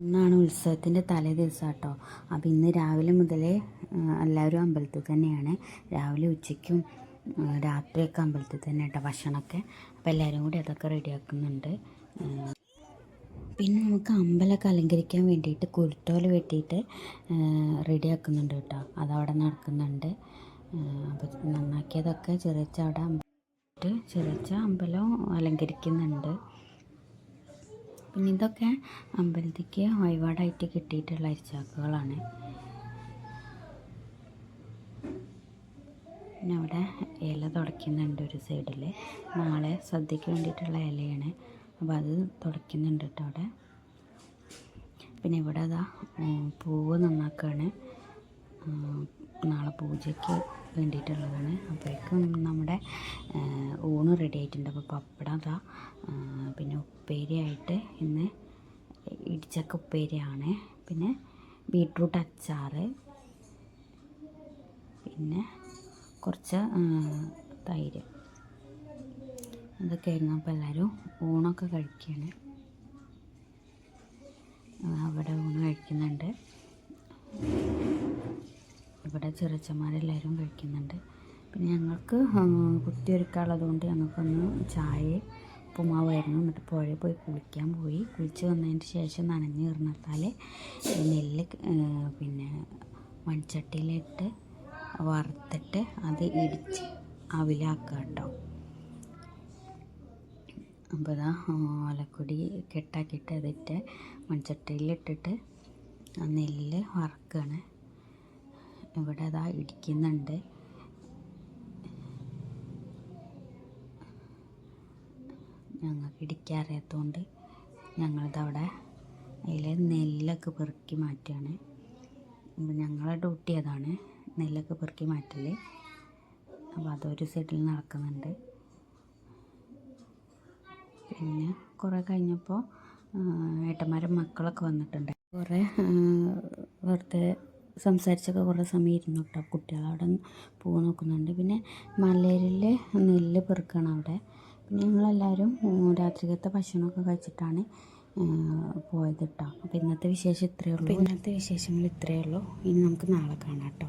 ഇന്നാണ് ഉത്സവത്തിന്റെ തലേ ദിവസം കേട്ടോ അപ്പോൾ ഇന്ന് രാവിലെ മുതലേ എല്ലാവരും അമ്പലത്തിൽ തന്നെയാണ്. രാവിലെ ഉച്ചയ്ക്കും രാത്രിയൊക്കെ അമ്പലത്തിൽ തന്നെ കേട്ടോ ഭക്ഷണമൊക്കെ. അപ്പോൾ എല്ലാവരും കൂടി അതൊക്കെ റെഡിയാക്കുന്നുണ്ട്. പിന്നെ നമുക്ക് അമ്പലമൊക്കെ അലങ്കരിക്കാൻ വേണ്ടിയിട്ട് കുരുത്തോല വെട്ടിയിട്ട് റെഡിയാക്കുന്നുണ്ട് കേട്ടോ. അതവിടെ നടക്കുന്നുണ്ട്. അപ്പോൾ നന്നാക്കിയതൊക്കെ ചെറിയച്ച അവിടെ ചെറിയച്ച അമ്പലം അലങ്കരിക്കുന്നുണ്ട്. പിന്നെ ഇതൊക്കെ അമ്പലത്തിക്ക് വഴിപാടായിട്ട് കിട്ടിയിട്ടുള്ള അരിച്ചാക്കുകളാണ് പിന്നെ അവിടെ ഇല തുടയ്ക്കുന്നുണ്ട് ഒരു സൈഡിൽ നാളെ സദ്യക്ക് വേണ്ടിയിട്ടുള്ള ഇലയാണ്. അപ്പോൾ അത് തുടയ്ക്കുന്നുണ്ട് കേട്ടോ അവിടെ. പിന്നെ ഇവിടെ അതാ പൂവ് നന്നാക്കുകയാണ് നാളെ പൂജയ്ക്ക് വേണ്ടിയിട്ടുള്ളതാണ്. അപ്പോഴേക്കും നമ്മുടെ ഊണ് റെഡി ആയിട്ടുണ്ട്. അപ്പോൾ പപ്പടം അതാ പിന്നെ ഉപ്പേരിയായിട്ട് ഇന്ന് ഇടിച്ചക്ക ഉപ്പേരിയാണ്. പിന്നെ ബീട്രൂട്ട് അച്ചാർ പിന്നെ കുറച്ച് തൈര് തൈര്. അതൊക്കെയായിരുന്നു. അപ്പോൾ എല്ലാവരും ഊണൊക്കെ കഴിക്കുകയാണ് അവിടെ ഊണ് കഴിക്കുന്നുണ്ട്. ഇവിടെ ചെറുച്ചന്മാരെല്ലാവരും കഴിക്കുന്നുണ്ട്. പിന്നെ ഞങ്ങൾക്ക് കുത്തിയൊരുക്കാനുള്ളത് കൊണ്ട് ഞങ്ങൾക്കൊന്ന് ചായ ഉപ്പുമാവായിരുന്നു. എന്നിട്ട് പുഴയിൽ പോയി കുളിക്കാൻ പോയി. കുളിച്ച് വന്നതിന് ശേഷം നനഞ്ഞ് കീർന്നിട്ടാൽ നെല്ല് പിന്നെ മൺചട്ടിയിലിട്ട് വറുത്തിട്ട് അത് ഇടിച്ച് അവിലാക്കുക കേട്ടോ. അപ്പോൾ ഇതാ ഓലക്കൊടി കെട്ടാക്കിയിട്ട് അതിട്ട് മൺചട്ടിയിലിട്ടിട്ട് നെല്ല് വറക്കുകയാണ് ഇവിടെ അതാ ഇടിക്കുന്നുണ്ട്. ഞങ്ങൾക്ക് ഇടിക്കാൻ അറിയാത്തതുകൊണ്ട് ഞങ്ങളിതവിടെ അതിൽ നെല്ലൊക്കെ പെറുക്കി മാറ്റുകയാണ് ഞങ്ങളെ ഡ്യൂട്ടി അതാണ് നെല്ലൊക്കെ പെറുക്കി മാറ്റൽ അപ്പോൾ അതൊരു സൈഡിൽ നടക്കുന്നുണ്ട്. പിന്നെ കുറേ കഴിഞ്ഞപ്പോൾ ഏട്ടന്മാരും മക്കളൊക്കെ വന്നിട്ടുണ്ട്. കുറേ വെറുതെ സംസാരിച്ചൊക്കെ കുറേ സമയം ഇരുന്നു കേട്ടോ കുട്ടികളവിടെ പൂ നോക്കുന്നുണ്ട്. പിന്നെ മലരിൽ നെല്ല് പെറുക്കണം അവിടെ. പിന്നെ ഞങ്ങളെല്ലാവരും രാത്രികത്തെ ഭക്ഷണമൊക്കെ കഴിച്ചിട്ടാണ് പോയത് കേട്ടോ അപ്പോൾ ഇന്നത്തെ വിശേഷം ഇത്രയേ ഉള്ളൂ. ഇന്നത്തെ വിശേഷങ്ങൾ ഇത്രയേ ഉള്ളൂ. ഇനി നമുക്ക് നാളെ കാണാം കേട്ടോ.